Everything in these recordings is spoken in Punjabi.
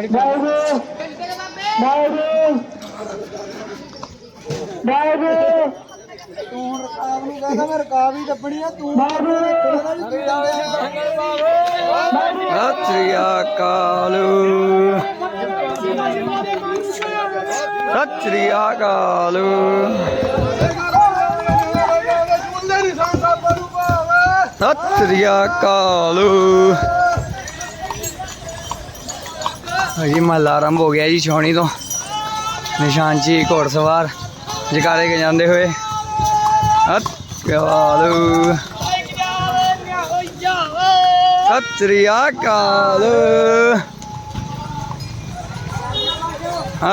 ਪਾਣੀ ਵਾਹਿਗੁਰੂ। ਵਾਹਿਗੁਰੂ ਵਾਹਿਗੁਰੂ। ਤੂੰ ਹੁਣ ਰਕਾਬ ਨੂੰ ਕਹਿੰਦਾ ਮੈਂ ਰਕਾਬ ਹੀ ਦੱਬਣੀ ਆ ਤੂੰ ਵਾਹਿਗੁਰੂ। ਸਤਿ ਸ੍ਰੀ ਅਕਾਲ। ਸਤਿ ਸ੍ਰੀ ਅਕਾਲ। ਸਤਿ ਸ੍ਰੀ ਅਕਾਲ। ਜੀ ਮਹੱਲਾ ਆਰੰਭ ਹੋ ਗਿਆ ਜੀ ਛਾਉਣੀ ਤੋਂ। ਨਿਸ਼ਾਨ ਜੀ ਘੋੜਸਵਾਰ ਜਕਾਰੇ ਕੇ ਜਾਂਦੇ ਹੋਏ। ਸਤਿ ਸ੍ਰੀ ਅਕਾਲ। ਸਤਿ ਸ੍ਰੀ ਅਕਾਲ।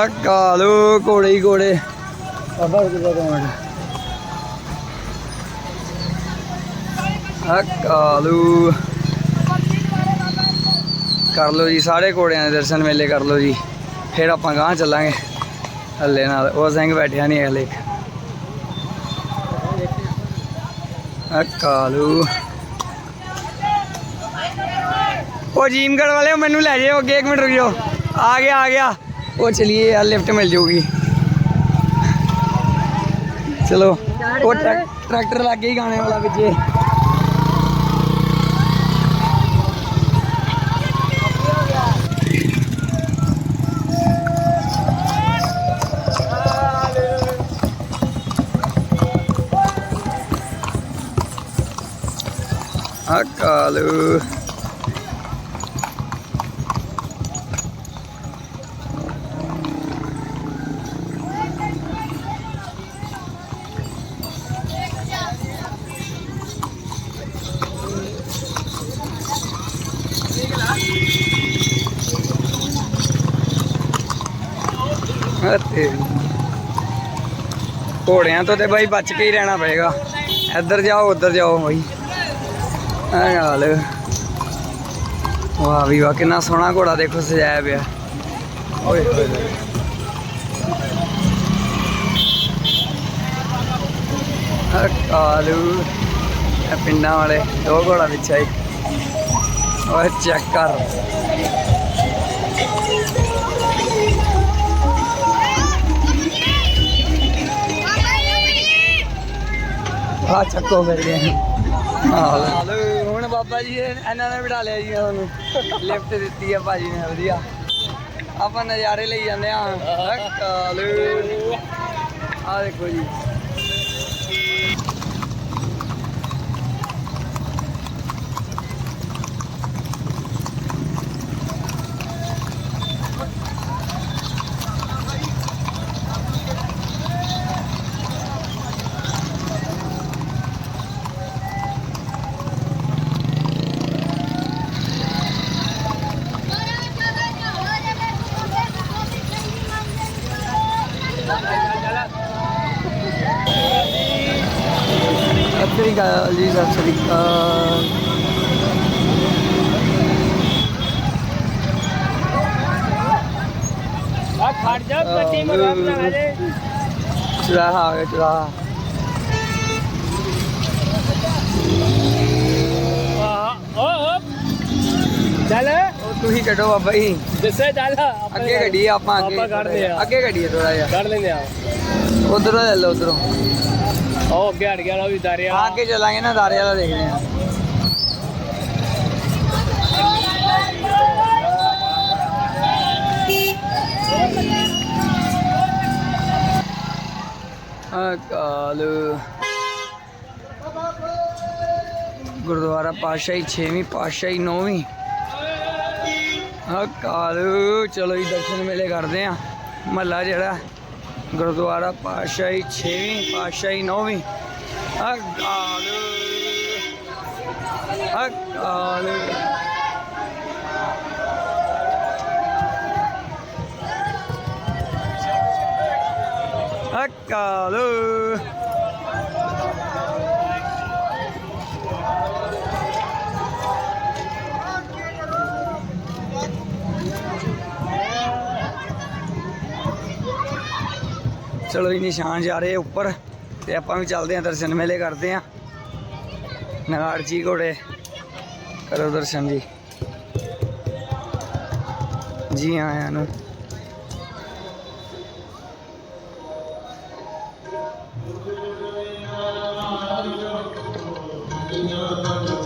ਅਕਾਲ ਘੋੜੇ ਹੀ ਘੋੜੇ। ਬਾਬਾ ਜੀ ਦਾ ਮਿੰਟ ਅਕਾਲੂ। ਕਰ ਲਓ ਜੀ, ਸਾਰੇ ਘੋੜਿਆਂ ਦੇ ਦਰਸ਼ਨ ਮੇਲੇ ਕਰ ਲਓ ਜੀ। ਫਿਰ ਆਪਾਂ ਗਾਂ ਚੱਲਾਂਗੇ। ਹੱਲੇ ਨਾਲ, ਉਹ ਸਿੰਘ ਬੈਠਿਆ ਨਹੀਂ ਹਲੇ। ਅਕਾਲੂ ਉਹ ਜੀਮਗੜ ਵਾਲੇ ਮੈਨੂੰ ਲੈ ਜਾਓ ਅੱਗੇ 1 ਮਿੰਟ ਰੁਕ ਜਾਓ। ਆ ਗਿਆ ਆ ਗਿਆ। ਉਹ ਚਲਿਏ ਯਾਰ ਲਿਫਟ ਮਿਲ ਜਾਊਗੀ ਚਲੋ, ਉਹ ਟਰੈਕ- ਟਰੈਕਟਰ ਲੱਗੇ ਹੀ ਗਾਣੇ ਵਾਲਾ ਵਿੱਚੇ ਕਾਲੂ ਅਤੇ ਘੋੜਿਆਂ ਤੋਂ ਤੇ ਬਾਈ ਬਚ ਕੇ ਹੀ ਰਹਿਣਾ ਪਏਗਾ। ਇੱਧਰ ਜਾਓ, ਉੱਧਰ ਜਾਓ ਬਾਈ। ਆ ਹਾਲ ਵਾਹ ਵੀ ਵਾਹ, ਕਿੰਨਾ ਸੋਹਣਾ ਘੋੜਾ ਦੇਖੋ, ਸਜਾਇਆ ਪਿਆ। ਓਏ ਹੋਏ ਕਾਲੂ ਇਹ ਪਿੰਡਾਂ ਵਾਲੇ, ਦੋ ਘੋੜਾ ਵਿੱਚ ਆਈ ਓਏ, ਚੈੱਕ ਕਰ। ਆ ਚੱਕੋ ਮੇਰੇ ਹਾਲ ਬਾਬਾ ਜੀ ਇਹ- ਇਹਨਾਂ ਨੇ ਬਿਠਾ ਲਿਆ ਜੀ ਤੁਹਾਨੂੰ ਲਿਫਟ ਦਿੱਤੀ ਆ ਭਾਜੀ ਨੇ ਵਧੀਆ। ਆਪਾਂ ਨਜ਼ਾਰੇ ਲਈ ਜਾਂਦੇ ਆ ਆ ਦੇਖੋ ਜੀ ਸਤਿ ਸ੍ਰੀ ਅਕਾਲ ਜੀ ਸਤਿ ਸ੍ਰੀ ਅਕਾਲ ਆ ਖੜ ਜਾ ਗੱਡੀ ਮਗਾ ਬਣਾ ਦੇ ਚੁਰਾਹਾ ਆ ਗਿਆ ਚੁਰਾਹਾ ਆਹ ਓ ਓ ਚੱਲ ਉਹ ਤੁਸੀਂ ਕੱਢੋ ਬਾਬਾ ਜੀ ਜਿੱਸੇ ਚੱਲ ਆਪਾਂ ਅੱਗੇ ਗੱਡੀ ਆ, ਆਪਾਂ ਅੱਗੇ ਆਪਾਂ ਕੱਢਦੇ ਆ ਅੱਗੇ ਗੱਡੀ ਹੈ ਥੋੜਾ ਜਿਹਾ ਕੱਢ ਲੈਂਦੇ ਆ ਉਧਰੋਂ ਲੈ ਲਓ ਉਧਰੋਂ ਉਹ ਅੱਗੇ ਅਕਾਲ ਗੁਰਦੁਆਰਾ ਪਾਤਸ਼ਾਹੀ 6ਵੀਂ ਪਾਤਸ਼ਾਹੀ 9ਵੀਂ ਅਕਾਲ ਚਲੋ ਜੀ, ਦਰਸ਼ਨ ਮੇਲੇ ਕਰਦੇ ਆ ਮਹੱਲਾ ਜਿਹੜਾ, ਗੁਰਦੁਆਰਾ ਪਾਤਸ਼ਾਹੀ 6ਵੀਂ ਪਾਤਸ਼ਾਹੀ 9ਵੀਂ ਅਕਾਲ ਅਕਾਲ ਅਕਾਲ ਚਲੋ ਜੀ, ਨਿਸ਼ਾਨ ਜਾ ਰਹੇ ਉੱਪਰ ਤੇ ਆਪਾਂ ਵੀ ਚੱਲਦੇ ਆ, ਦਰਸ਼ਨ ਮੇਲੇ ਕਰਦੇ ਆ। ਨਗਾੜ ਜੀ ਘੋੜੇ, ਕਰੋ ਦਰਸ਼ਨ ਜੀ। ਜੀ ਆਇਆਂ ਨੂੰ। ਵਾਹਿਗੁਰੂ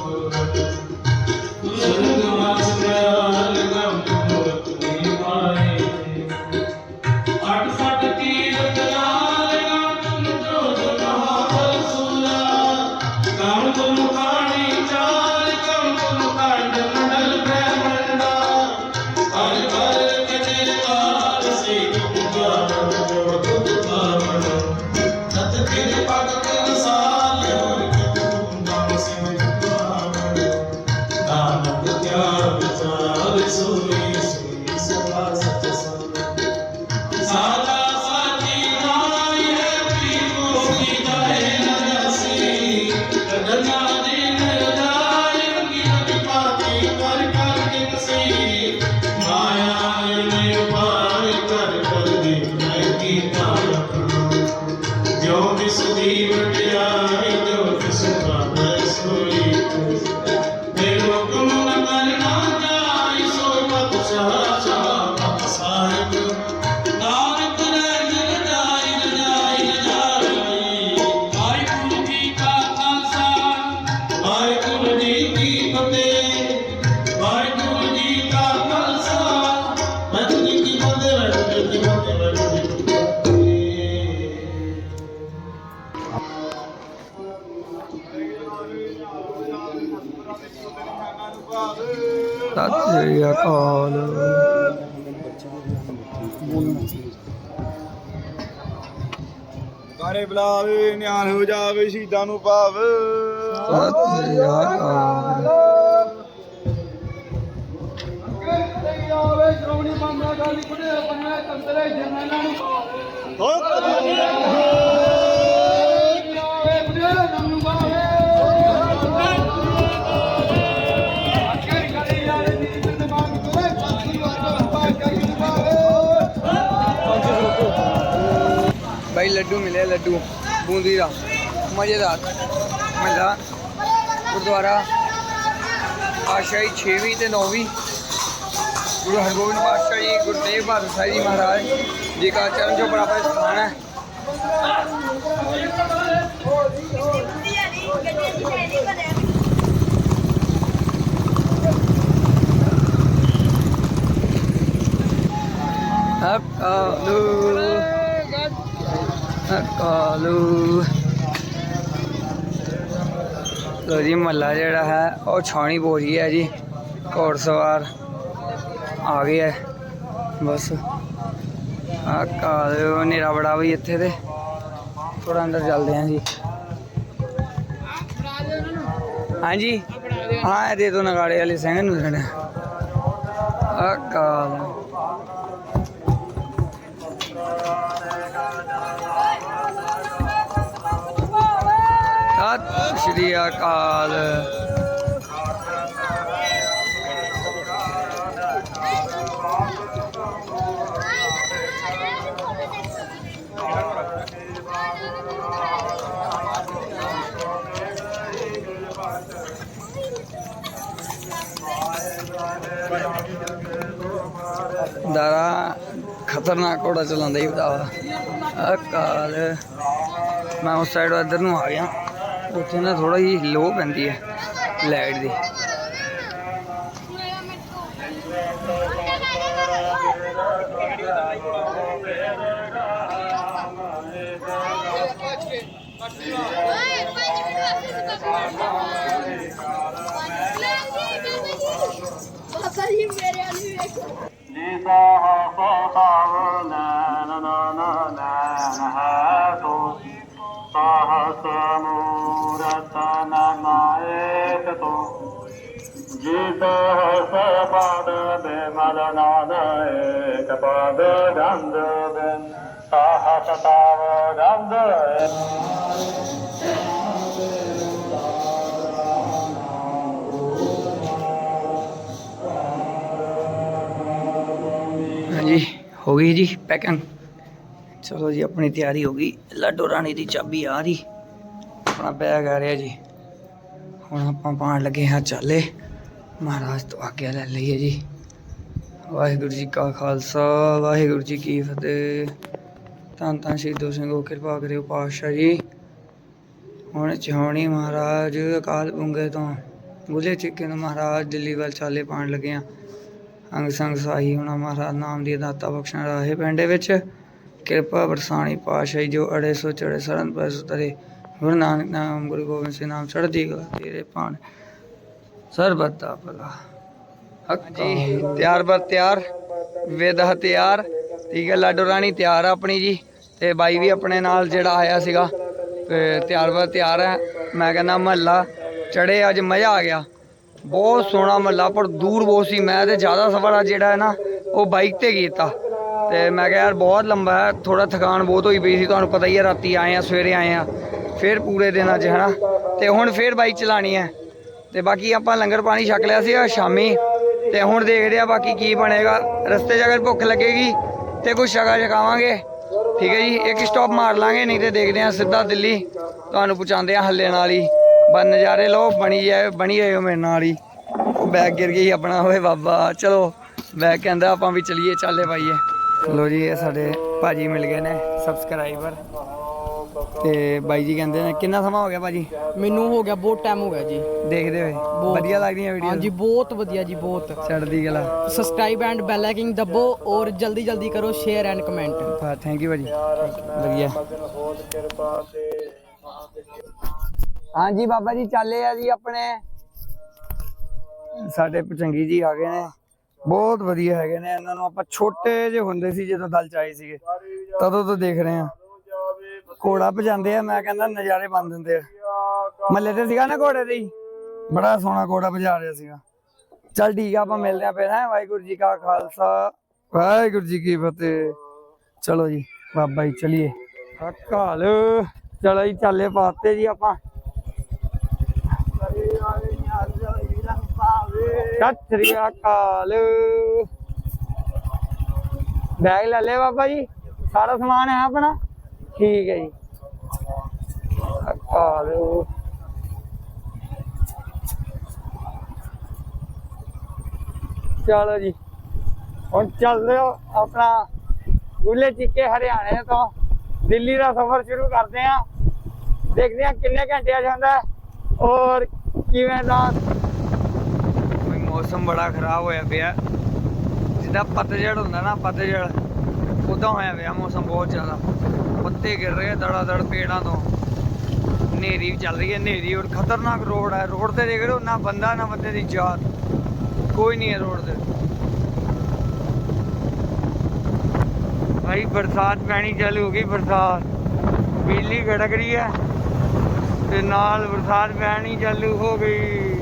ਸਤਿ ਸ੍ਰੀ ਅਕਾਲ। ਕਾਰੇ ਬੁਲਾਵੇ ਨਿਆਣ ਹੋ ਜਾਵੇ ਸ਼ਹੀਦਾਂ ਨੂੰ ਪਾਵੇ ਸਤਿ ਸ੍ਰੀ ਅਕਾਲ। ਆਵੇ ਸ਼੍ਰੋਮਣੀ ਬਾਬਾ ਗਾਲੀ ਕੁੜੇ ਬੰਨੇ ਤੰਤਰੇ ਜਨਾਨਾਂ ਨੂੰ ਆਵੇ। ਕੁੜੇ ਭਾਈ ਲੱਡੂ ਮਿਲੇ ਲੱਡੂ, ਬੂੰਦੀ ਦਾ, ਮਜ਼ੇਦਾਰ। ਮਜ਼ਾ ਗੁਰਦੁਆਰਾ, ਪਾਤਸ਼ਾਹੀ 6ਵੀਂ ਤੇ 9ਵੀਂ ਗੁਰੂ ਹਰਗੋਬਿੰਦ ਪਾਤਸ਼ਾਹ ਜੀ ਗੁਰੂ ਤੇਗ ਬਹਾਦਰ ਸਾਹਿਬ ਜੀ ਮਹਾਰਾਜ, ਜੀ ਦਾ ਚਰਨ ਜੋ ਬਰਾਬਰ ਸਥਾਨ ਹੈ। ਅਕਾਲੂ ਕਾਲੂ। ਲੋ ਜੀ ਮੱਲਾ ਜਿਹੜਾ ਹੈ, ਉਹ ਛਾਣੀ ਬੋਰੀ ਹੈ ਜੀ, ਘੋੜਸਵਾਰ। ਆ ਗਏ ਹੈ, ਬਸ। ਅਕਾਲੂ ਨੇਰਾ ਬੜਾ ਵੀ ਇੱਥੇ ਤੇ। ਥੋੜਾ ਅੰਦਰ ਚੱਲਦੇ ਹਾਂ ਜੀ। ਹਾਂਜੀ। ਹਾਂ, ਇਹ ਦੇ ਦੋ ਨਗਾੜੇ ਵਾਲੇ ਸਿੰਘ ਨੂੰ ਦੇਣਾ। ਅਕਾਲ ਸਤਿ ਸ਼੍ਰੀ ਅਕਾਲ। ਦਾਰਾ ਖਤਰਨਾਕ ਘੋੜਾ ਚਲਾਉਂਦਾ ਹੀ ਬਤਾਵਾ ਅਕਾਲ। ਮੈਂ ਉਸ ਸਾਈਡ ਇੱਧਰ ਨੂੰ ਆ ਗਿਆ। ਉੱਥੇ ਨਾ ਥੋੜਾ ਜਿਹੀ ਲੋ ਪੈਂਦੀ ਹੈ, ਲਾਈਟ ਦੀ। ਬਾਬਾ ਜੀ ਮੇਰੇ ਵਾਲੀ ਵੇਖੋ ਜੀ ਸਾਹ ਸਾਹ ਨੈਣ ਨਨ ਸਾਹਸ ਮੂਰਤ ਨਨਾਇਕ ਤੋ ਜੀ ਸਹਸ ਪਦ ਬਿਮਲ ਨਾਦ ਏਕ ਪਦ ਗੰਧ ਬਿਨ ਸਾਹਸ ਤਾਵ ਗੰਧ ਹਾਂਜੀ ਹੋ ਗਈ ਜੀ ਪੈਕਿੰਗ ਚਲੋ ਜੀ, ਆਪਣੀ ਤਿਆਰੀ ਹੋ ਗਈ। ਲਾਡੋ ਰਾਣੀ ਦੀ ਚਾਬੀ ਆ ਰਹੀ। ਆਪਣਾ ਬੈਗ ਆ ਰਿਹਾ ਜੀ। ਹੁਣ ਆਪਾਂ ਪਾਣ ਲੱਗੇ ਹਾਂ ਚਾਲੇ। ਮਹਾਰਾਜ ਤੋਂ ਆਗਿਆ ਲੈ ਲਈਏ ਜੀ। ਵਾਹਿਗੁਰੂ ਜੀ ਕਾ ਖਾਲਸਾ, ਵਾਹਿਗੁਰੂ ਜੀ ਕੀ ਫਤਿਹ। ਤਾਂ ਤਾਂ ਸ਼ਹੀਦੋ ਸਿੰਘੋ ਕਿਰਪਾ ਕਰਿਓ ਪਾਤਸ਼ਾਹ ਜੀ। ਹੁਣ ਚੌਣੀ ਮਹਾਰਾਜ ਅਕਾਲ ਬੁੰਗੇ ਤੋਂ। ਗੁਲੇ ਚਿੱਕੇ ਨੂੰ ਮਹਾਰਾਜ ਦਿੱਲੀ ਵੱਲ ਚਾਲੇ ਪਾਣ ਲੱਗੇ ਆ ਅੰਗ ਸੰਗ ਸਾਹੀ ਹੋਣਾ ਮਹਾਰਾਜ, ਨਾਮ ਦੀ ਦਾਤਾ ਬਖਸ਼ਣ ਰਾਹੇ ਪਿੰਡੇ ਵਿੱਚ। ਕਿਰਪਾ ਵਰਸਾਣੀ ਪਾਤਸ਼ਾਹੀ ਜੋ ਅੜੇ ਸੋ ਚੜੇ ਸਰਨ ਪਰ ਸੁਤਰੇ ਗੁਰੂ ਨਾਨਕ ਨਾਮ ਗੁਰੂ ਗੋਬਿੰਦ ਸਿੰਘ ਨਾਮ ਚੜ੍ਹਦੀ ਕਲਾ ਤੇਰੇ ਪਾਣ ਸਰਬਤ ਦਾ ਭਲਾ ਹੱਕ ਜੀ ਤਿਆਰ ਬਰ ਤਿਆਰ। ਵੇਦਾ ਤਿਆਰ। ਠੀਕ ਹੈ ਲਾਡੋ ਰਾਣੀ ਤਿਆਰ ਆ ਆਪਣੀ ਜੀ। ਤੇ ਬਾਈ ਵੀ ਆਪਣੇ ਨਾਲ ਜਿਹੜਾ ਆਇਆ ਸੀਗਾ ਤੇ ਤਿਆਰ ਬਰ ਤਿਆਰ ਹੈ। ਮੈਂ ਕਹਿੰਦਾ ਮਹੱਲਾ ਚੜੇ ਅੱਜ ਮਜ਼ਾ ਆ ਗਿਆ। ਬਹੁਤ ਸੋਹਣਾ ਮਹੱਲਾ ਪਰ ਦੂਰ ਬਹੁਤ ਸੀ। ਮੈਂ ਤੇ ਜ਼ਿਆਦਾ ਸਫ਼ਰ ਜਿਹੜਾ ਹੈ ਨਾ ਉਹ ਬਾਈਕ ਤੇ ਕੀਤਾ। ਤੇ ਮੈਂ ਕਿਹਾ ਯਾਰ ਬਹੁਤ ਲੰਬਾ ਹੈ ਥੋੜਾ ਥਕਾਨ ਬਹੁਤ ਹੋਈ ਪਈ ਸੀ, ਤੁਹਾਨੂੰ ਪਤਾ ਹੀ ਹੈ ਰਾਤੀ ਆਏ ਆ ਸਵੇਰੇ ਆਏ ਆ ਫਿਰ ਪੂਰੇ ਦਿਨ ਅੱਜ, ਹਨਾ? ਤੇ ਹੁਣ ਫਿਰ ਬਾਈਕ ਚਲਾਣੀ ਹੈ। ਤੇ ਬਾਕੀ ਆਪਾਂ ਲੰਗਰ ਪਾਣੀ ਛਕ ਲਿਆ ਸੀ ਸ਼ਾਮੀ, ਤੇ ਹੁਣ ਦੇਖਦੇ ਆ ਬਾਕੀ ਕੀ ਬਣੇਗਾ। ਰਸਤੇ 'ਚ ਅਗਰ ਭੁੱਖ ਲੱਗੇਗੀ ਤੇ ਕੁਝ ਛਕਾ ਛਕਾਵਾਂਗੇ ਠੀਕ ਹੈ ਜੀ, ਇੱਕ ਸਟਾਪ ਮਾਰ ਲਾਂਗੇ, ਨਹੀਂ ਤੇ ਦੇਖਦੇ ਆ ਸਿੱਧਾ ਦਿੱਲੀ। ਤੁਹਾਨੂੰ ਪਹੁੰਚਾਉਂਦੇ ਆ ਹੱਲੇ ਨਾਲ ਹੀ। ਬਨ ਨਜ਼ਾਰੇ ਲਓ, ਬਣੀ ਜਾਏ, ਬਣੀ ਰਹੋ ਮੇਰੇ ਨਾਲ ਹੀ। ਉਹ ਬੈਗ ਗਿਰ ਗਈ ਆਪਣਾ, ਓਏ ਬਾਬਾ, ਚਲੋ। ਬੈਗ ਕਹਿੰਦਾ ਆਪਾਂ ਵੀ ਚਲੀਏ, ਚਾਲੇ ਪਾਈਏ ਲੋ ਜੀ ਇਹ ਸਾਡੇ ਭਾਜੀ ਮਿਲ ਗਏ ਨੇ ਸਬਸਕ੍ਰਾਈਬਰ ਤੇ ਬਾਈ ਜੀ ਕਹਿੰਦੇ ਨੇ ਕਿੰਨਾ ਸਮਾਂ ਹੋ ਗਿਆ ਭਾਜੀ? ਮੈਨੂੰ ਹੋ ਗਿਆ ਬਹੁਤ ਟਾਈਮ ਹੋ ਗਿਆ ਜੀ। ਦੇਖਦੇ ਹੋਏ। ਵਧੀਆ ਲੱਗਦੀਆਂ ਵੀਡੀਓ ਹਾਂਜੀ ਬਹੁਤ ਵਧੀਆ ਜੀ ਬਹੁਤ। ਚੜਦੀ ਗਲਾ ਸਬਸਕ੍ਰਾਈਬ ਐਂਡ ਬੈਲ ਆਈਕਨ ਦਬੋ ਔਰ ਜਲਦੀ ਜਲਦੀ ਕਰੋ share and comment thank you ਭਾਜੀ। ਵਧੀਆ। ਹਾਂਜੀ ਬਾਬਾ ਜੀ ਚੱਲੇ ਆ ਜੀ ਆਪਣੇ। ਸਾਡੇ ਪਚੰਗੀ ਜੀ ਆ ਗਏ ਨੇ। ਬਹੁਤ ਵਧੀਆ ਹੈਗੇ ਨੇ, ਇਹਨਾਂ ਨੂੰ ਆਪਾਂ ਛੋਟੇ ਜਿਹੇ ਹੁੰਦੇ ਸੀ ਜਦੋਂ ਦਲ ਚ ਆਏ ਸੀਗੇ, ਤਦੋਂ ਤੋਂ ਦੇਖ ਰਹੇ ਆ ਘੋੜਾ ਭਜਾਉਂਦੇ ਆ, ਮੈਂ ਕਹਿੰਦਾ ਨਜ਼ਾਰੇ ਬਣ ਦਿੰਦੇ ਆ। ਮੱਲੇ ਤੇ ਸੀਗਾ ਨਾ ਘੋੜੇ ਤੇ ਬੜਾ ਸੋਹਣਾ ਘੋੜਾ ਭਜਾ ਰਿਹਾ ਸੀਗਾ। ਚੱਲ ਠੀਕ ਆ, ਆਪਾਂ ਮਿਲਦੇ ਆ ਫਿਰ, ਹੈ? ਵਾਹਿਗੁਰੂ ਜੀ ਕਾ ਖਾਲਸਾ, ਵਾਹਿਗੁਰੂ ਜੀ ਕੀ ਫਤਿਹ। ਚਲੋ ਜੀ, ਬਾਬਾ ਜੀ, ਚਲਿਏ। ਹਕਾਲ ਚਲੋ ਜੀ, ਚੱਲੇ ਪਾਤੇ ਜੀ ਆਪਾਂ। ਸਤਿ ਸ੍ਰੀ ਅਕਾਲ ਬੈਗ ਲੈ ਲੈ ਬਾਬਾ ਜੀ ਸਾਰਾ ਸਮਾਨ ਹੈ ਆਪਣਾ ਠੀਕ ਹੈ ਜੀ ਅਕਾਲ ਚਲੋ ਜੀ ਹੁਣ ਚੱਲਦੇ ਹੋ ਆਪਣਾ ਗੁੱਲੇ ਚਿੱਕੇ ਹਰਿਆਣੇ ਤੋਂ ਦਿੱਲੀ ਦਾ ਸਫ਼ਰ ਸ਼ੁਰੂ ਕਰਦੇ ਆ ਦੇਖਦੇ ਆ ਕਿੰਨੇ ਘੰਟੇ ਆ ਜਾਂਦਾ ਹੈ ਔਰ ਕਿਵੇਂ ਦਾ ਮੌਸਮ ਬੜਾ ਖਰਾਬ ਹੋਇਆ ਪਿਆ। ਜਿੱਦਾਂ ਪਤਝੜ ਹੁੰਦਾ ਨਾ ਪਤਝੜ, ਉਦਾਂ ਹੋਇਆ ਪਿਆ ਮੌਸਮ ਬਹੁਤ ਜ਼ਿਆਦਾ। ਪੱਤੇ ਗਿਰ ਰਹੇ ਦੜਾ ਦੜ ਪੇੜਾਂ ਤੋਂ। ਹਨੇਰੀ ਵੀ ਚੱਲ ਰਹੀ ਹੈ, ਹਨੇਰੀ ਔਰ ਖਤਰਨਾਕ ਰੋਡ ਹੈ। ਰੋਡ ਤੇ ਦੇਖ ਰਹੇ ਹੋ ਨਾ ਬੰਦਾ, ਨਾ ਬੰਦੇ ਦੀ ਜਾਤ ਕੋਈ ਨਹੀਂ ਹੈ ਰੋਡ ਤੇ। ਭਾਈ ਬਰਸਾਤ ਪੈਣੀ ਚਾਲੂ ਹੋ ਗਈ, ਬਰਸਾਤ। ਬਿਜਲੀ ਗੜਕ ਰਹੀ ਹੈ ਤੇ ਨਾਲ ਬਰਸਾਤ ਪੈਣੀ ਚਾਲੂ ਹੋ ਗਈ।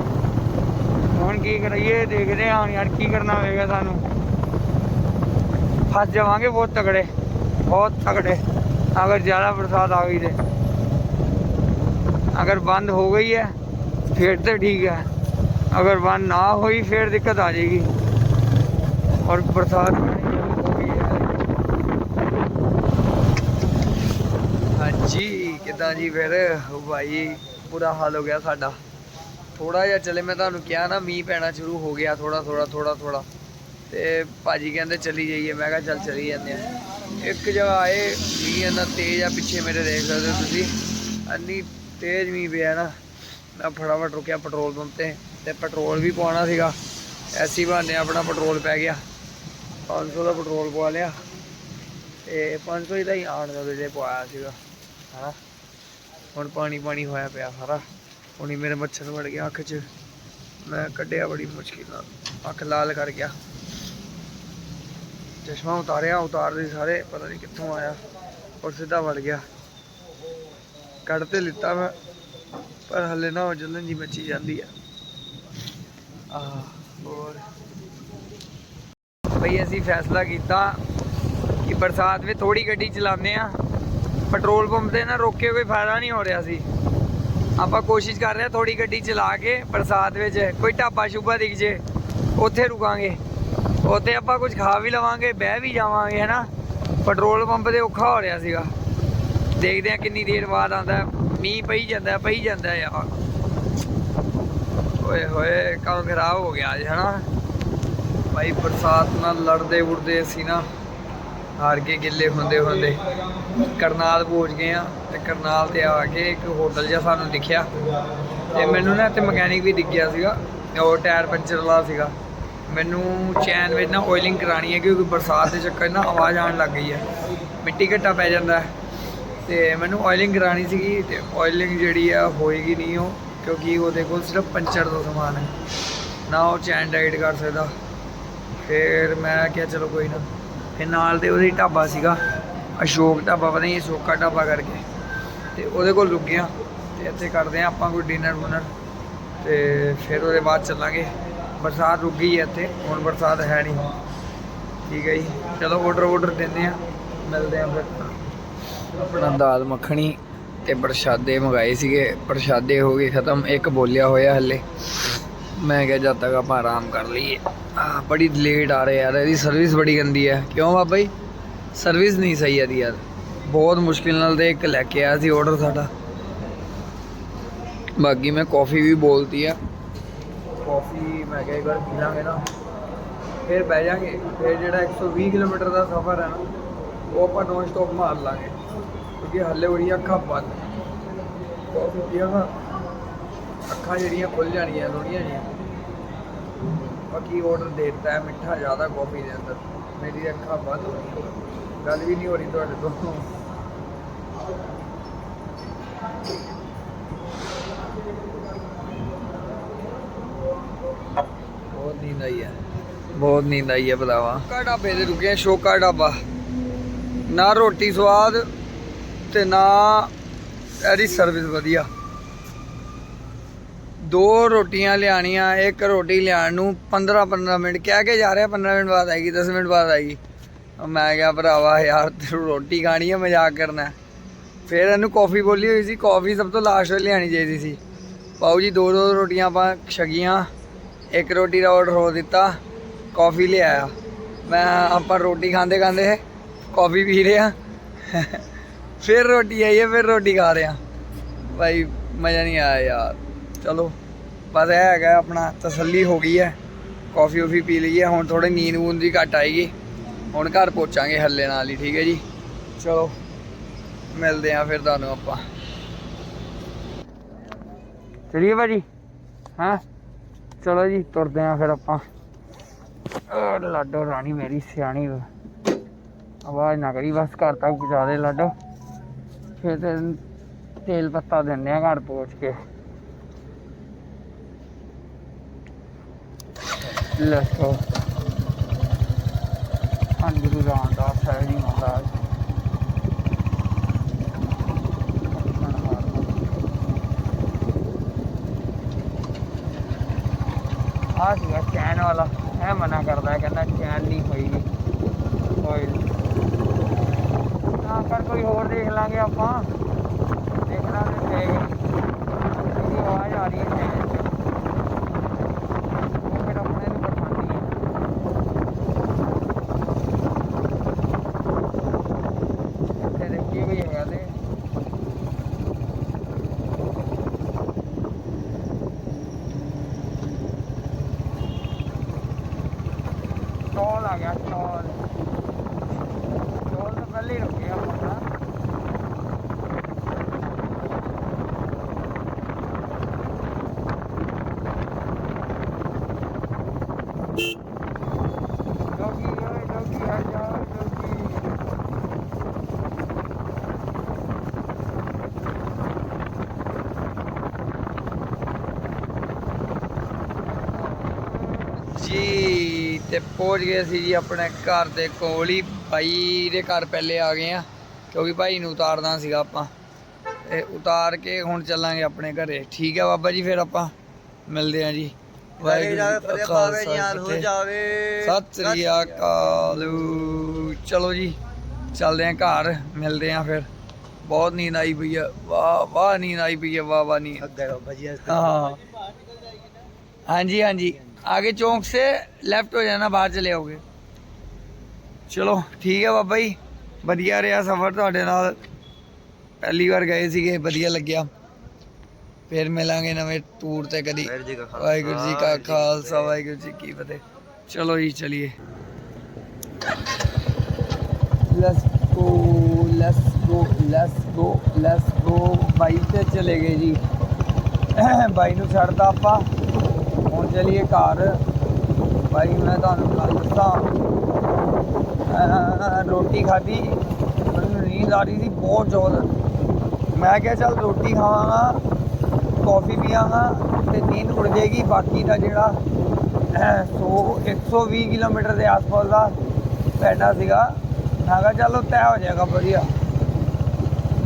ਹੁਣ ਕੀ ਕਰੀਏ, ਦੇਖਦੇ ਹਾਂ ਯਾਰ ਕੀ ਕਰਨਾ ਹੋਵੇਗਾ ਸਾਨੂੰ। ਫਸ ਜਾਵਾਂਗੇ ਬਹੁਤ ਤਗੜੇ ਬਹੁਤ ਤਗੜੇ ਅਗਰ ਜ਼ਿਆਦਾ ਬਰਸਾਤ ਆ ਗਈ ਤੇ। ਅਗਰ ਬੰਦ ਹੋ ਗਈ ਹੈ, ਫਿਰ ਤਾਂ ਠੀਕ ਹੈ। ਅਗਰ ਬੰਦ ਨਾ ਹੋਈ, ਫਿਰ ਦਿੱਕਤ ਆ ਜਾਏਗੀ। ਔਰ ਬਰਸਾਤ ਹੋ ਗਈ ਹੈ। ਹਾਂਜੀ, ਕਿਦਾਂ ਜੀ ਫਿਰ? ਭਾਈ ਬੁਰਾ ਹਾਲ ਹੋ ਗਿਆ ਸਾਡਾ। ਥੋੜਾ ਜਿਹਾ ਚਲੇ, ਮੈਂ ਤੁਹਾਨੂੰ ਕਿਹਾ ਨਾ, ਮੀਂਹ ਪੈਣਾ ਸ਼ੁਰੂ ਹੋ ਗਿਆ ਥੋੜਾ ਥੋੜਾ ਥੋੜਾ ਥੋੜਾ ਤੇ ਭਾਜੀ ਕਹਿੰਦੇ ਚਲੀ ਜਾਈਏ, ਮੈਂ ਕਿਹਾ ਚੱਲ ਚਲੀ ਜਾਂਦੇ ਆ ਇੱਕ ਜਗ੍ਹਾ ਆਏ, ਮੀਂਹ ਇੰਨਾ ਤੇਜ਼ ਆ, ਪਿੱਛੇ ਮੇਰੇ ਦੇਖ ਸਕਦੇ ਹੋ ਤੁਸੀਂ। ਇੰਨੀ ਤੇਜ਼ ਮੀਂਹ ਪਿਆ ਨਾ, ਮੈਂ ਫਟਾਫਟ ਰੁਕਿਆ ਪੈਟਰੋਲ ਪੰਪ ਤੇ ਤੇ ਪੈਟਰੋਲ ਵੀ ਪਵਾਉਣਾ ਸੀਗਾ। ਐਸੀ ਬਹਾਨੇ ਆਪਣਾ ਪੈਟਰੋਲ ਪੈ ਗਿਆ। 500 ਦਾ ਪੈਟਰੋਲ ਪਵਾ ਲਿਆ। ਤੇ 500 ਦਾ ਹੀ ਆਣ ਦਾ ਵੇਲੇ ਪਵਾਇਆ ਸੀਗਾ, ਹਨਾ। ਹੁਣ ਪਾਣੀ ਪਾਣੀ ਹੋਇਆ ਪਿਆ ਸਾਰਾ। ਹੁਣੀ ਮੇਰੇ ਮੱਛਰ ਵੜ ਗਿਆ ਅੱਖ 'ਚ। ਮੈਂ ਕੱਢਿਆ ਬੜੀ ਮੁਸ਼ਕਿਲ ਨਾਲ। ਅੱਖ ਲਾਲ ਕਰ ਗਿਆ। ਚਸ਼ਮਾ ਉਤਾਰਿਆ, ਉਤਾਰਦੇ ਸਾਰੇ, ਪਤਾ ਨਹੀਂ ਕਿੱਥੋਂ ਆਇਆ। ਔਰ ਸਿੱਧਾ ਵੜ ਗਿਆ। ਕੱਢ ਤੇ ਲਿੱਤਾ ਮੈਂ, ਪਰ ਹੱਲੇ ਨਾ ਉਹ ਜਲਨ ਜੀ ਮੱਚੀ ਜਾਂਦੀ ਆ। ਆਹ, ਹੋਰ। ਬਈ ਅਸੀਂ ਫੈਸਲਾ ਕੀਤਾ ਕਿ ਬਰਸਾਤ ਵਿੱਚ ਥੋੜੀ ਗੱਡੀ ਚਲਾਉਂਦੇ ਆ ਪੈਟਰੋਲ ਪੰਪ ਤੇ ਨਾ ਰੋਕੇ ਕੋਈ ਫਾਇਦਾ ਨਹੀਂ ਹੋ ਰਿਹਾ ਸੀ। ਆਪਾਂ ਕੋਸ਼ਿਸ਼ ਕਰ ਰਹੇ ਆ ਥੋੜੀ ਗੱਡੀ ਚਲਾ ਕੇ ਬਰਸਾਤ ਵਿੱਚ ਕੋਈ ਢਾਬਾ ਸ਼ੁਬਾ ਦਿਖ ਜੇ, ਉੱਥੇ ਰੁਕਾਂਗੇ। ਉੱਥੇ ਆਪਾਂ ਕੁਝ ਖਾ ਵੀ ਲਵਾਂਗੇ, ਬਹਿ ਵੀ ਜਾਵਾਂਗੇ, ਹੈਨਾ? ਪੈਟਰੋਲ ਪੰਪ ਤੇ ਔਖਾ ਹੋ ਰਿਹਾ ਸੀਗਾ। ਦੇਖਦੇ ਆ ਕਿੰਨੀ ਦੇਰ ਬਾਅਦ ਆਂਦਾ ਮੀਂਹ ਪਈ ਜਾਂਦਾ ਪਈ ਜਾਂਦਾ ਯਾਰ। ਓਏ ਹੋਏ, ਕੰਮ ਖਰਾਬ ਹੋ ਗਿਆ ਅੱਜ, ਹਨਾ? ਭਾਈ ਬਰਸਾਤ ਨਾਲ ਲੜਦੇ ਉੜਦੇ ਅਸੀਂ ਨਾ ਹਾਰ ਕੇ ਗਿੱਲੇ ਹੁੰਦੇ ਹੁੰਦੇ ਕਰਨਾਲ ਪਹੁੰਚ ਗਏ ਆ ਤੇ ਕਰਨਾਲ ਤੇ ਆ ਕੇ ਇੱਕ ਹੋਟਲ ਜਿਹਾ ਸਾਨੂੰ ਦਿਖਿਆ ਤੇ ਮੈਨੂੰ ਨਾ ਇੱਥੇ ਮਕੈਨਿਕ ਵੀ ਦਿਖ ਗਿਆ ਸੀਗਾ ਉਹ ਟਾਇਰ ਪੰਚਰ ਵਾਲਾ ਸੀਗਾ। ਮੈਨੂੰ ਚੈਨ ਵਿੱਚ ਨਾ ਆਇਲਿੰਗ ਕਰਾਣੀ ਹੈ ਕਿਉਂਕਿ ਬਰਸਾਤ ਦੇ ਚੱਕਰ ਨਾ ਆਵਾਜ਼ ਆਉਣ ਲੱਗ ਗਈ ਹੈ। ਮਿੱਟੀ ਘੱਟਾ ਪੈ ਜਾਂਦਾ ਹੈ ਤੇ ਮੈਨੂੰ ਆਇਲਿੰਗ ਕਰਾਣੀ ਸੀਗੀ ਤੇ ਆਇਲਿੰਗ ਜਿਹੜੀ ਆ ਹੋਏਗੀ ਨਹੀਂ ਉਹ ਕਿਉਂਕਿ ਉਹਦੇ ਕੋਲ ਸਿਰਫ ਪੰਚਰ ਦਾ ਸਮਾਨ ਹੈ। ਨਾ ਉਹ ਚੈਨ ਡਾਈਟ ਕਰ ਸਕਦਾ। ਫਿਰ ਮੈਂ ਕਿਹਾ ਚਲੋ ਕੋਈ ਨਾ, ਫਿਰ ਨਾਲ ਦੇ ਉਹਦੇ ਢਾਬਾ ਸੀਗਾ। ਅਸ਼ੋਕ ਢਾਬਾ, ਪਤਾ ਨਹੀਂ ਅਸ਼ੋਕਾ ਢਾਬਾ ਕਰਕੇ। ਤੇ ਉਹਦੇ ਕੋਲ ਰੁਕ ਗਿਆ ਤੇ ਇੱਥੇ ਕਰਦੇ ਆ ਆਪਾਂ ਕੋਈ ਡਿਨਰ ਵੁਨਰ। ਤੇ ਫਿਰ ਉਹਦੇ ਬਾਅਦ ਚੱਲਾਂਗੇ। ਬਰਸਾਤ ਰੁਕ ਗਈ ਹੈ ਇੱਥੇ, ਹੁਣ ਬਰਸਾਤ ਹੈ ਨਹੀਂ। ਠੀਕ ਹੈ ਜੀ। ਚਲੋ ਆਰਡਰ ਆਰਡਰ ਦਿੰਦੇ ਆ, ਮਿਲਦੇ ਆ ਫਿਰ। ਆਪਣਾ ਦਾਲ ਮੱਖਣੀ ਤੇ ਪ੍ਰਸ਼ਾਦੇ ਮੰਗਾਏ ਸੀਗੇ। ਪ੍ਰਸ਼ਾਦੇ ਹੋ ਗਏ ਖਤਮ, ਇੱਕ ਬੋਲਿਆ ਹੋਇਆ ਹੱਲੇ। ਮੈਂ ਕਿਹਾ ਜਦ ਤੱਕ ਆਪਾਂ ਆਰਾਮ ਕਰ ਲਈਏ। ਆ ਬੜੀ ਲੇਟ ਆ ਰਹੇ ਯਾਰ, ਇਹਦੀ ਸਰਵਿਸ ਬੜੀ ਗੰਦੀ ਹੈ। ਕਿਉਂ ਬਾਬਾ ਜੀ? ਸਰਵਿਸ ਨਹੀਂ ਸਹੀ ਹੈ ਦੀ ਯਾਰ। ਬਹੁਤ ਮੁਸ਼ਕਿਲ ਨਾਲ ਤੇ ਇੱਕ ਲੈ ਕੇ ਆਇਆ ਸੀ ਆਰਡਰ ਸਾਡਾ। ਬਾਕੀ ਮੈਂ ਕਾਫੀ ਵੀ ਬੋਲਤੀ ਆ। ਕਾਫੀ ਮੈਂ ਕਿਹਾ ਇੱਕ ਵਾਰ ਪੀ ਲਾਂਗੇ ਨਾ। ਫਿਰ ਬਹਿ ਜਾਾਂਗੇ। ਫਿਰ ਜਿਹੜਾ 120 ਕਿਲੋਮੀਟਰ ਦਾ ਸਫ਼ਰ ਹੈ ਨਾ, ਉਹ ਆਪਾਂ ਨੌਨ ਸਟਾਪ ਮਾਰ ਲਾਂਗੇ। ਕਿਉਂਕਿ ਹੱਲੇ ਬੜੀਆਂ ਅੱਖਾਂ ਬੰਦ। ਕਾਫੀ ਪੀਆ ਨਾ ਅੱਖਾਂ ਜਿਹੜੀਆਂ ਖੁੱਲ ਜਾਣੀਆਂ ਥੋੜੀਆਂ ਜਿਹੀਆਂ। ਬਾਕੀ ਆਰਡਰ ਦੇ ਦਿੱਤਾ ਹੈ, ਮਿੱਠਾ ਜ਼ਿਆਦਾ ਕਾਫੀ ਦੇ ਅੰਦਰ। ਮੇਰੀ ਅੱਖਾਂ ਬੰਦ ਹੋ ਰਹੀਆਂ ਗੱਲ ਵੀ ਨਹੀਂ ਹੋ ਰਹੀ ਤੁਹਾਡੇ ਤੋਂ। ਬਹੁਤ ਨੀਂਦ ਆਈ ਹੈ। ਬਹੁਤ ਨੀਂਦ ਆਈ ਹੈ ਬਤਾਵਾ ਕਾ ਢਾਬੇ ਤੇ ਰੁਕੇ ਸ਼ੋਕਾ ਢਾਬਾ ਨਾ ਰੋਟੀ ਸਵਾਦ ਤੇ ਨਾ ਇਹਦੀ ਸਰਵਿਸ ਵਧੀਆ। ਦੋ ਰੋਟੀਆਂ ਲਿਆਣੀਆਂ ਇੱਕ ਰੋਟੀ ਲਿਆਣ ਨੂੰ 15 15 ਮਿੰਟ, ਕਹਿ ਕੇ ਜਾ ਰਿਹਾ 15 ਮਿੰਟ ਬਾਅਦ ਆਏਗੀ 10 ਮਿੰਟ ਬਾਅਦ ਆਏਗੀ। ਉਹ ਮੈਂ ਕਿਹਾ, ਭਰਾਵਾ ਯਾਰ ਤੂੰ ਰੋਟੀ ਖਾਣੀ ਹੈ ਮਜ਼ਾਕ ਕਰਨਾ। ਫਿਰ ਇਹਨੂੰ ਕਾਫੀ ਬੋਲੀ ਹੋਈ ਸੀ, ਕਾਫੀ ਸਭ ਤੋਂ ਲਾਸਟ ਵੇਲੇ ਲਿਆਣੀ ਚਾਹੀਦੀ ਸੀ। ਪਾਉ ਜੀ, ਦੋ ਦੋ ਰੋਟੀਆਂ ਆਪਾਂ ਛਕੀਆਂ, ਇੱਕ ਰੋਟੀ ਦਾ ਆਰਡਰ ਹੋ ਦਿੱਤਾ, ਕਾਫੀ ਲਿਆਇਆ ਮੈਂ ਆਪਾਂ ਰੋਟੀ ਖਾਂਦੇ ਖਾਂਦੇ ਕਾਫੀ ਪੀ ਰਹੇ ਹਾਂ ਫਿਰ ਰੋਟੀ ਆਈ ਹੈ, ਫਿਰ ਰੋਟੀ ਖਾ ਰਹੇ ਹਾਂ ਭਾਈ ਮਜ਼ਾ ਨਹੀਂ ਆਇਆ ਯਾਰ। ਚਲੋ। ਬਸ ਇਹ ਹੈਗਾ ਆਪਣਾ ਤਸੱਲੀ ਹੋ ਗਈ ਹੈ। ਕਾਫੀ ਉਫੀ ਪੀ ਲਈ ਹੈ ਹੁਣ ਥੋੜੀ ਨੀਂਦ ਵੂੰਦ ਵੀ ਘੱਟ ਆਏਗੀ। ਹੁਣ ਘਰ ਪਹੁੰਚਾਂਗੇ ਹੱਲੇ ਨਾਲ ਹੀ, ਠੀਕ ਹੈ ਜੀ। ਚਲੋ, ਮਿਲਦੇ ਆ ਫਿਰ ਤੁਹਾਨੂੰ ਆਪਾਂ। ਚਲਿਏ ਭਾਜੀ। ਹਾਂ? ਚਲੋ ਜੀ, ਤੁਰਦੇ ਆ ਫਿਰ ਆਪਾਂ। ਲਾਡੋ ਰਾਣੀ ਮੇਰੀ, ਸਿਆਣੀ ਆਵਾਜ਼ ਨਾ ਕਰੀ, ਬਸ ਘਰ ਤੱਕ ਪਹੁੰਚਾ ਦੇ ਲਾਡੋ। ਫਿਰ ਤੇਲ ਪੱਤਾ ਦਿੰਦੇ ਆ ਘਰ ਪਹੁੰਚ ਕੇ। ਲੈਟਸ ਗੋ ਹਾਂਜੀ ਗੁਰੂ ਰਾਮਦਾਸ ਸਾਹਿਬ ਜੀ ਮਹਾਰਾਜ ਆ ਸੀਗਾ ਚੈਨ ਵਾਲਾ, ਇਹ ਮਨਾ ਕਰਦਾ, ਕਹਿੰਦਾ ਚੈਨ ਨਹੀਂ ਹੋਏਗੀ ਆਇਲ ਨਾ। ਕਰ ਕੋਈ ਹੋਰ ਦੇਖ ਲਾਂਗੇ ਆਪਾਂ। ਦੇਖਣਾ ਤੇ ਪਏਗਾ ਇਹਦੀ ਆਵਾਜ਼ ਆ ਰਹੀ ਹੈ। ਚੈਨ ਚ ਉਹ ਫਿਰ ਆਪਣੇ ਨੂੰ ਪਛਾਣਦੀ ਹੈ ਇੱਥੇ ਦੇਖੀ ਵੀ ਹੈਗਾ ਤੇ ਸਟਾਲ ਆ ਗਿਆ ਸਟਾਲ ਸਟਾਲ ਤੋਂ ਪਹਿਲੇ ਹੀ ਰੁਕੇ ਆਪਾਂ ਨਾ ਜੋਗੀ ਓਏ ਜੋਗੀ ਆ ਜਾਓ ਜੋਗੀ ਜੀ ਤੇ ਪਹੁੰਚ ਗਏ ਸੀ ਜੀ ਆਪਣੇ ਘਰ ਦੇ ਕੋਲ ਹੀ। ਭਾਈ ਦੇ ਘਰ ਪਹਿਲੇ ਆ ਗਏ ਆ ਕਿਉਂਕਿ ਭਾਈ ਨੂੰ ਉਤਾਰਨਾ ਸੀਗਾ ਆਪਾਂ। ਤੇ ਉਤਾਰ ਕੇ ਹੁਣ ਚੱਲਾਂਗੇ ਆਪਣੇ ਘਰੇ। ਠੀਕ ਹੈ ਬਾਬਾ ਜੀ ਫਿਰ ਆਪਾਂ ਮਿਲਦੇ ਆ ਜੀ। ਵਾਹਿਗੁਰੂ ਜੀ ਪਾਵੇ ਜਾਨ ਸਤਿ ਸ੍ਰੀ ਅਕਾਲ। ਚਲੋ ਜੀ ਚੱਲਦੇ ਆ ਘਰ ਮਿਲਦੇ ਆ ਫਿਰ। ਬਹੁਤ ਨੀਂਦ ਆਈ ਪਈ ਆ। ਵਾਹ ਵਾਹ ਨੀਂਦ ਆਈ ਪਈ ਆ ਵਾਹ ਵਾਹ ਨੀਂਦ। ਅੱਗੇ ਬਾਬਾ ਜੀ ਹਾਂ। ਹਾਂਜੀ ਹਾਂਜੀ। आगे चौक से लेफ्ट हो जाना बाहर चले आओगे ਚਲੋ ਠੀਕ ਹੈ ਬਾਬਾ ਜੀ ਵਧੀਆ ਰਿਹਾ ਸਫ਼ਰ ਤੁਹਾਡੇ ਨਾਲ ਪਹਿਲੀ ਵਾਰ ਗਏ ਸੀਗੇ ਵਧੀਆ ਲੱਗਿਆ ਫਿਰ ਮਿਲਾਂਗੇ ਨਵੇਂ ਟੂਰ ਤੇ ਕਦੀ ਵਾਹਿਗੁਰੂ ਜੀ ਕਾ ਖਾਲਸਾ ਵਾਹਿਗੁਰੂ ਜੀ ਕੀ ਫਤਿਹ ਚਲੋ ਜੀ ਚਲਿਏ let's go let's go let's go let's go bike ਤੇ ਚਲੇ ਗਏ ਜੀ ਬਾਈ ਨੂੰ ਛੱਡਦਾ ਆਪਾਂ ਹੁਣ ਚਲੀਏ ਘਰ। ਬਾਈ ਮੈਂ ਤੁਹਾਨੂੰ ਗੱਲ ਦੱਸਾਂ। ਰੋਟੀ ਖਾਧੀ। ਮੈਨੂੰ ਨੀਂਦ ਆ ਰਹੀ ਸੀ, ਬਹੁਤ ਜ਼ੋਰ। ਮੈਂ ਕਿਹਾ, ਚੱਲ ਰੋਟੀ ਖਾਵਾਂਗਾ, ਕੌਫੀ ਪੀਵਾਂਗਾ ਤੇ ਨੀਂਦ ਉੜ ਜਾਏਗੀ। ਬਾਕੀ ਦਾ ਜਿਹੜਾ, ਅਹ 100 120 ਕਿਲੋਮੀਟਰ ਦੇ ਆਸ-ਪਾਸ ਦਾ ਪੈਂਡਾ ਸੀਗਾ। ਮੈਂ ਕਿਹਾ, ਚਲੋ ਤੈਅ ਹੋ ਜਾਏਗਾ, ਵਧੀਆ।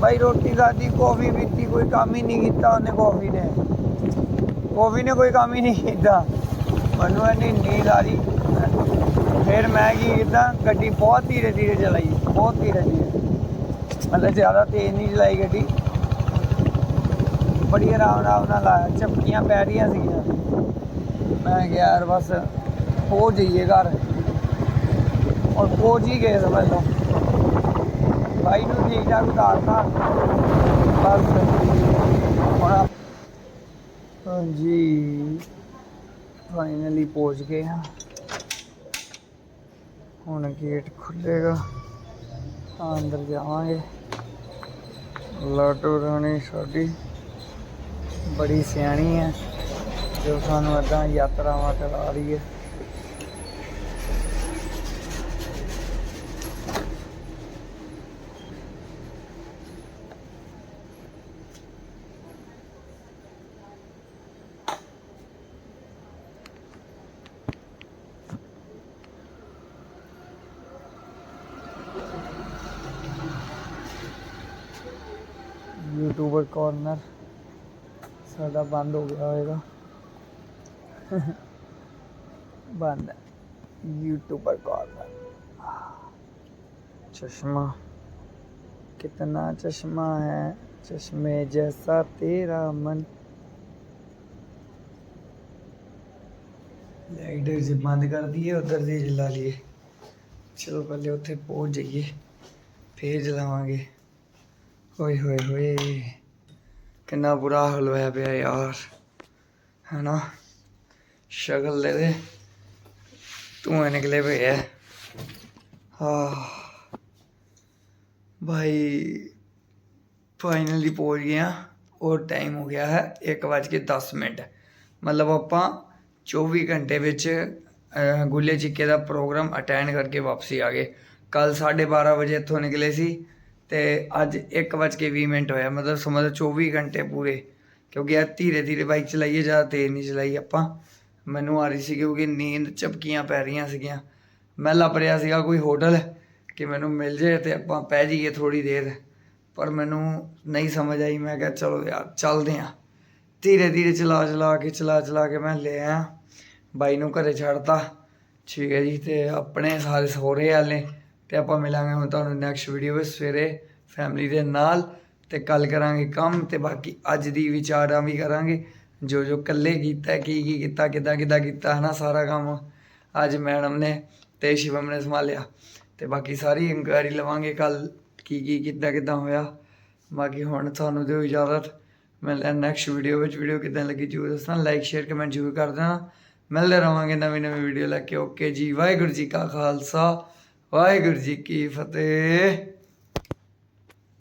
ਬਾਈ ਰੋਟੀ ਖਾਧੀ, ਕੌਫੀ ਪੀਤੀ, ਕੋਈ ਕੰਮ ਹੀ ਨਹੀਂ ਕੀਤਾ ਉਹਨੇ ਕੌਫੀ ਨੇ। ਕੌਫੀ ਨੇ ਕੋਈ ਕੰਮ ਹੀ ਨਹੀਂ ਕੀਤਾ। ਮੈਨੂੰ ਇੰਨੀ ਨੀਂਦ ਆ ਰਹੀ। ਫਿਰ ਮੈਂ ਕੀ ਕੀਤਾ, ਗੱਡੀ ਬਹੁਤ ਧੀਰੇ ਧੀਰੇ ਚਲਾਈ। ਬਹੁਤ ਧੀਰੇ ਧੀਰੇ। ਮਤਲਬ ਜ਼ਿਆਦਾ ਤੇਜ਼ ਨਹੀਂ ਚਲਾਈ ਗੱਡੀ। ਬੜੀ ਆਰਾਮ ਆਰਾਮ ਨਾਲ ਆਇਆ ਚਪਕੀਆਂ ਪੈ ਰਹੀਆਂ ਸੀਗੀਆਂ। ਮੈਂ ਕਿਹਾ, ਯਾਰ ਬਸ ਪਹੁੰਚ ਜਾਈਏ ਘਰ। ਔਰ ਪਹੁੰਚ ਹੀ ਗਏ ਸਮਝ ਲਓ ਭਾਈ ਨੂੰ ਠੀਕ ਠਾਕ ਉਤਾਰਤਾ। ਬਸ। ਹਾਂਜੀ। ਫਾਈਨਲੀ ਪਹੁੰਚ ਗਏ ਹਾਂ। ਹੁਣ ਗੇਟ ਖੁੱਲੇਗਾ। ਤਾਂ ਅੰਦਰ ਜਾਵਾਂਗੇ। ਲਾਟੋ ਰਾਣੀ ਸਾਡੀ ਬੜੀ ਸਿਆਣੀ ਹੈ। ਜੋ ਸਾਨੂੰ ਏਦਾਂ ਯਾਤਰਾਵਾਂ ਕਰਾ ਰਹੀ ਹੈ। यूट्यूबर कॉर्नर सदा बंद हो गया होगा बंद यूट्यूबर कॉर्नर चश्मा। कितना चश्मा है? चश्मे जैसा तेरा मन। इधर से बंद कर दिए, उधर से जला लिए। चलो पहले उत्थे पहुँच जाइए। फिर जलावांगे। ਓਏ ਹੋਏ ਹੋਏ। ਕਿੰਨਾ ਬੁਰਾ ਹਾਲ ਹੋਇਆ ਪਿਆ ਯਾਰ ਹੈਨਾ? ਸ਼ਕਲ ਦੇ ਦੇ ਧੂਏ ਨਿਕਲੇ ਪਏ ਐ। ਹਾਂ ਭਾਈ ਫਾਈਨਲੀ ਪਹੁੰਚ ਗਏ ਹਾਂ ਔਰ ਟਾਈਮ ਹੋ ਗਿਆ ਹੈ 1:10 ਮਿੰਟ। ਮਤਲਬ ਆਪਾਂ 24 ਘੰਟੇ ਵਿੱਚ ਅਹ, ਗੁੱਲੇ ਚਿੱਕੇ ਦਾ ਪ੍ਰੋਗਰਾਮ ਅਟੈਂਡ ਕਰਕੇ ਵਾਪਸੀ ਆ ਗਏ। ਕੱਲ 12:30 ਵਜੇ ਇੱਥੋਂ ਨਿਕਲੇ ਸੀ। ਤੇ ਅੱਜ 1:20 ਮਿੰਟ ਹੋਇਆ, ਮਤਲਬ ਸਮਝ 24 ਘੰਟੇ ਪੂਰੇ, ਕਿਉਂਕਿ ਇਹ ਧੀਰੇ ਧੀਰੇ ਬਾਈਕ ਚਲਾਈਏ ਜ਼ਿਆਦਾ ਤੇਜ਼ ਨਹੀਂ ਚਲਾਈ ਆਪਾਂ। ਮੈਨੂੰ ਆ ਰਹੀ ਸੀ ਕਿਉਂਕਿ ਨੀਂਦ ਚਪਕੀਆਂ ਪੈ ਰਹੀਆਂ ਸੀਗੀਆਂ। ਮੈਂ ਲੱਭ ਰਿਹਾ ਸੀਗਾ ਕੋਈ ਹੋਟਲ ਕਿ ਮੈਨੂੰ ਮਿਲ ਜੇ ਤੇ ਆਪਾਂ ਪੈ ਜਾਈਏ ਥੋੜੀ ਦੇਰ। ਪਰ ਮੈਨੂੰ ਨਹੀਂ ਸਮਝ ਆਈ, ਮੈਂ ਕਿਹਾ ਚਲੋ ਯਾਰ ਚੱਲਦੇ ਆਂ ਧੀਰੇ ਧੀਰੇ ਚਲਾ ਚਲਾ ਕੇ, ਚਲਾ ਚਲਾ ਕੇ ਮੈਂ ਲੈ ਆਇਆ। ਬਾਈ ਨੂੰ ਘਰੇ ਛੱਡਤਾ। ਠੀਕ ਹੈ ਜੀ, ਤੇ ਆਪਣੇ ਸਾਰੇ ਸਹੁਰੇ ਵਾਲੇ ਤੇ ਆਪਾਂ ਮਿਲਾਂਗੇ ਹੁਣ ਤੁਹਾਨੂੰ ਨੈਕਸਟ ਵੀਡੀਓ ਵਿੱਚ ਸਵੇਰੇ ਫੈਮਿਲੀ ਦੇ ਨਾਲ ਤੇ ਕੱਲ ਕਰਾਂਗੇ ਕੰਮ ਤੇ ਬਾਕੀ ਅੱਜ ਦੀ ਵਿਚਾਰਾਂ ਵੀ ਕਰਾਂਗੇ। ਜੋ ਜੋ ਕੱਲੇ ਕੀਤਾ, ਕੀ ਕੀ ਕੀਤਾ, ਕਿੱਦਾਂ ਕਿੱਦਾਂ ਕੀਤਾ, ਹਨਾ, ਸਾਰਾ ਕੰਮ ਅੱਜ ਮੈਡਮ ਨੇ ਤੇ ਸ਼ਿਵਮ ਨੇ ਸੰਭਾਲਿਆ। ਤੇ ਬਾਕੀ ਸਾਰੀ ਇਨਕੁਆਇਰੀ ਲਵਾਂਗੇ ਕੱਲ ਕੀ ਕੀ ਕਿੱਦਾਂ ਕਿੱਦਾਂ ਹੋਇਆ। ਬਾਕੀ ਹੁਣ ਤੁਹਾਨੂੰ ਦਿਓ ਇਜਾਜ਼ਤ। ਮਿਲਦੇ ਹਾਂ ਨੈਕਸਟ ਵੀਡੀਓ ਵਿੱਚ। ਵੀਡੀਓ ਕਿੱਦਾਂ ਲੱਗੀ ਜਰੂਰ ਦੱਸਣਾ। ਲਾਈਕ ਸ਼ੇਅਰ ਕਮੈਂਟ ਜ਼ਰੂਰ ਕਰ ਦੇਣਾ। ਮਿਲਦੇ ਰਵਾਂਗੇ ਨਵੀਂ ਨਵੀਂ ਵੀਡੀਓ ਲੈ ਕੇ। ਓਕੇ ਜੀ, ਵਾਹਿਗੁਰੂ ਜੀ ਕਾ ਖਾਲਸਾ। ਵਾਹਿਗੁਰੂ ਜੀ ਕੀ ਫਤਿਹ।